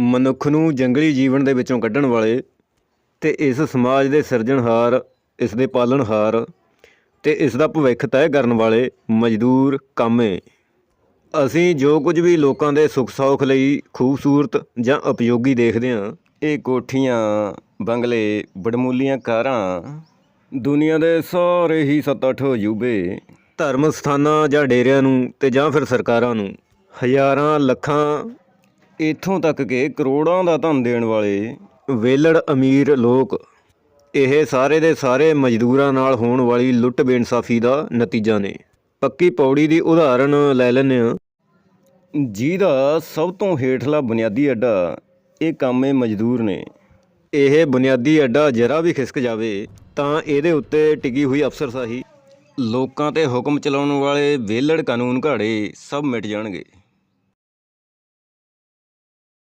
ਮਨੁੱਖ ਨੂੰ ਜੰਗਲੀ ਜੀਵਨ ਦੇ ਵਿੱਚੋਂ ਕੱਢਣ ਵਾਲੇ ਤੇ ਇਸ ਸਮਾਜ ਦੇ ਸਿਰਜਣਹਾਰ, ਇਸ ਦੇ ਪਾਲਣਹਾਰ ਤੇ ਇਸ ਦਾ ਭਵਿੱਖ ਤੈਅ ਕਰਨ ਵਾਲੇ ਮਜ਼ਦੂਰ ਕਾਮੇ। ਅਸੀਂ ਜੋ ਕੁਝ ਵੀ ਲੋਕਾਂ ਦੇ ਸੁੱਖ ਸੌਖ ਲਈ ਖੂਬਸੂਰਤ ਜਾਂ ਉਪਯੋਗੀ ਦੇਖਦੇ ਹਾਂ, ਇਹ ਕੋਠੀਆਂ, ਬੰਗਲੇ ਬੜਮੂਲੀਆਂ ਕਾਰਾਂ, ਦੁਨੀਆ ਦੇ ਸਾਰੇ ਹੀ ਸੱਤ ਅੱਠ ਅਜੂਬੇ ਧਰਮ ਸਥਾਨਾਂ ਜਾਂ ਡੇਰਿਆਂ ਨੂੰ ਤੇ ਜਾਂ ਫਿਰ ਸਰਕਾਰਾਂ ਨੂੰ ਹਜ਼ਾਰਾਂ ਲੱਖਾਂ ਇੱਥੋਂ ਤੱਕ ਕਿ ਕਰੋੜਾਂ ਦਾ ਧਨ ਦੇਣ ਵਾਲੇ ਵੇਲੜ ਅਮੀਰ ਲੋਕ ਇਹ ਸਾਰੇ ਦੇ ਸਾਰੇ ਮਜ਼ਦੂਰਾਂ ਨਾਲ ਹੋਣ ਵਾਲੀ ਲੁੱਟ ਬੇਇਨਸਾਫੀ ਦਾ ਨਤੀਜਾ ਨੇ। ਪੱਕੀ ਪੌੜੀ ਦੀ ਉਦਾਹਰਣ ਲੈ ਲੈਂਦੇ ਹਾਂ। ਜਿਹਦਾ ਸਭ ਤੋਂ ਹੇਠਲਾ ਬੁਨਿਆਦੀ ਅੱਡਾ ਇਹ ਕਾਮੇ ਮਜ਼ਦੂਰ ਨੇ। ਇਹ ਬੁਨਿਆਦੀ ਅੱਡਾ ਜਰਾ ਵੀ ਖਿਸਕ ਜਾਵੇ ਤਾਂ ਇਹਦੇ ਉੱਤੇ ਟਿਕੀ ਹੋਈ ਅਫਸਰਸ਼ਾਹੀ। ਲੋਕਾਂ ਤੇ ਹੁਕਮ ਚਲਾਉਣ ਵਾਲੇ ਵੇਲੜ ਕਾਨੂੰਨ ਘਾੜੇ ਸਭ ਮਿਟ ਜਾਣਗੇ।